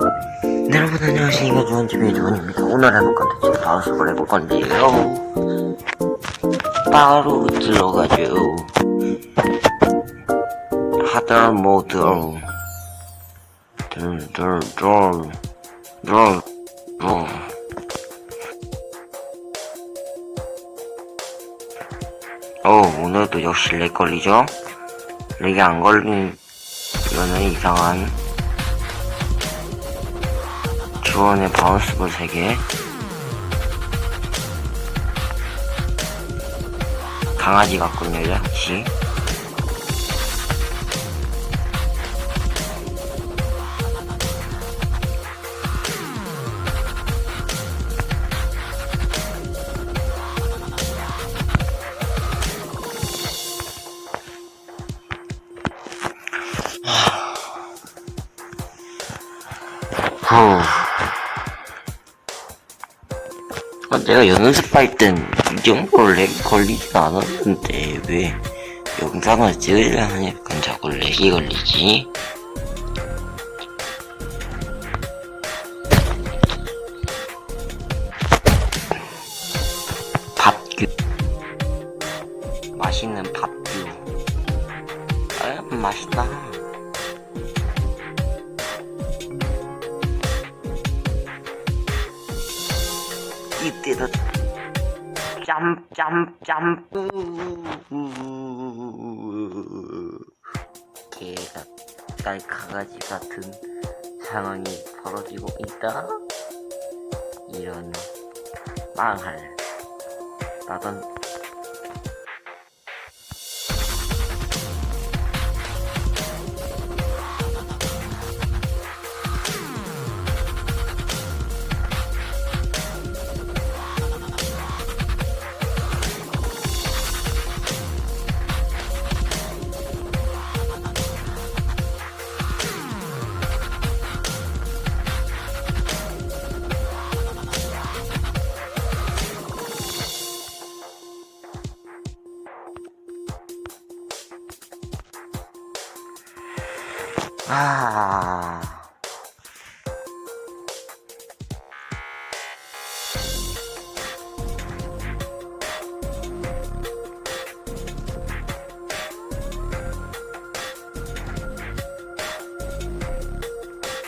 네, 여러분 안녕하십니까 주원TV의 주원입니다. 오늘 해볼 컨텐츠 바우스를 해볼 건데요. 바로 들어가죠. 하드 모드로 둘둘둘둘둘. 어 오늘도 역시 렉 걸리죠? 렉이 안 걸리면은 이상한 주원의 바운스볼 3개 강아지 같군요 역시 내가 연습할 땐 이 정도로 렉 걸리진 않았는데 왜 영상을 찍으려 하니까 자꾸 렉이 걸리지? 이때도 짬짬짬 개가 딸 강아지 같은 상황이 벌어지고 있다. 이런 망할 나던 아.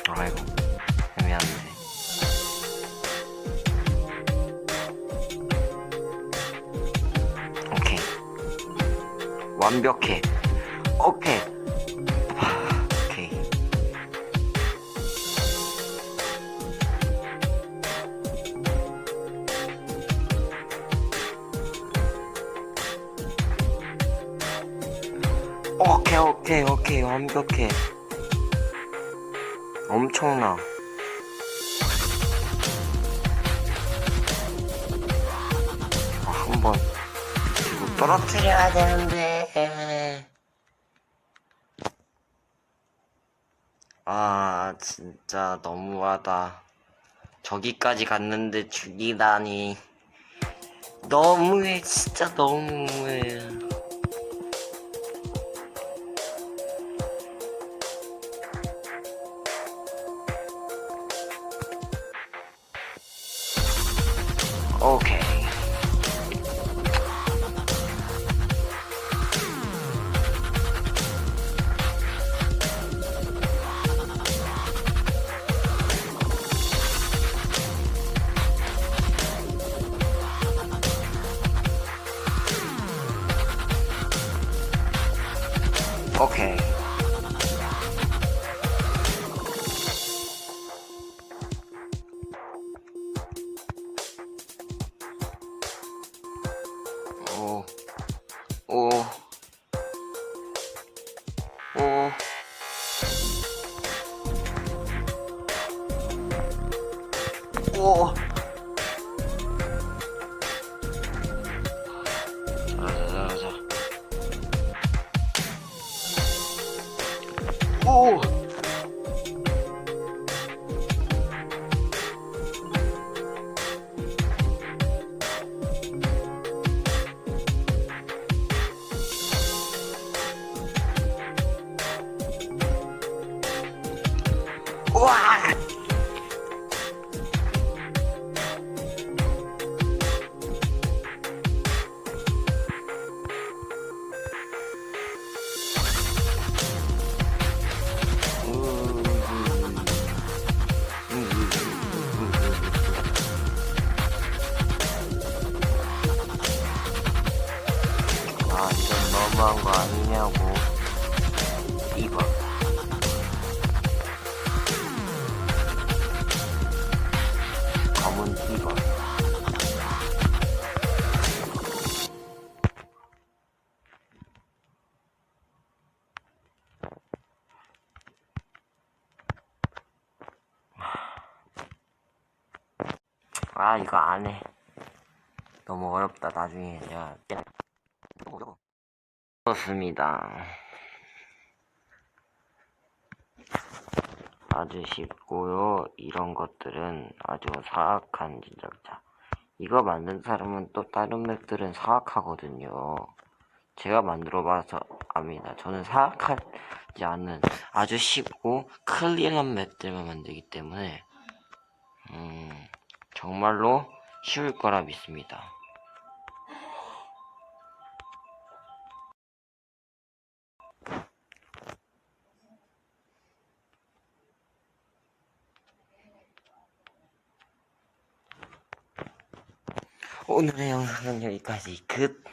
아이고 애매한데 오케이. 완벽해. 오케이 오케이 오케이 오케이. 완벽해. 엄청나. 아, 한번 이거 떨어뜨려야 되는데. 아 진짜 너무하다. 저기까지 갔는데 죽이다니. 너무해 진짜 너무해 오케이 wow. 아, 이건 너무한 거 아니냐고. 이번. 거 안해. 너무 어렵다 나중에. 내가 깨 그렇습니다. 아주 쉽고요. 이런 것들은 아주 사악한 진작자. 이거 만든 사람은 또 다른 맵들은 사악하거든요. 제가 만들어 봐서 압니다. 저는 사악하지 않은 아주 쉽고 클리어한 맵들만 만들기 때문에 음, 정말로 쉬울 거라 믿습니다. 오늘의 영상은 여기까지 끝.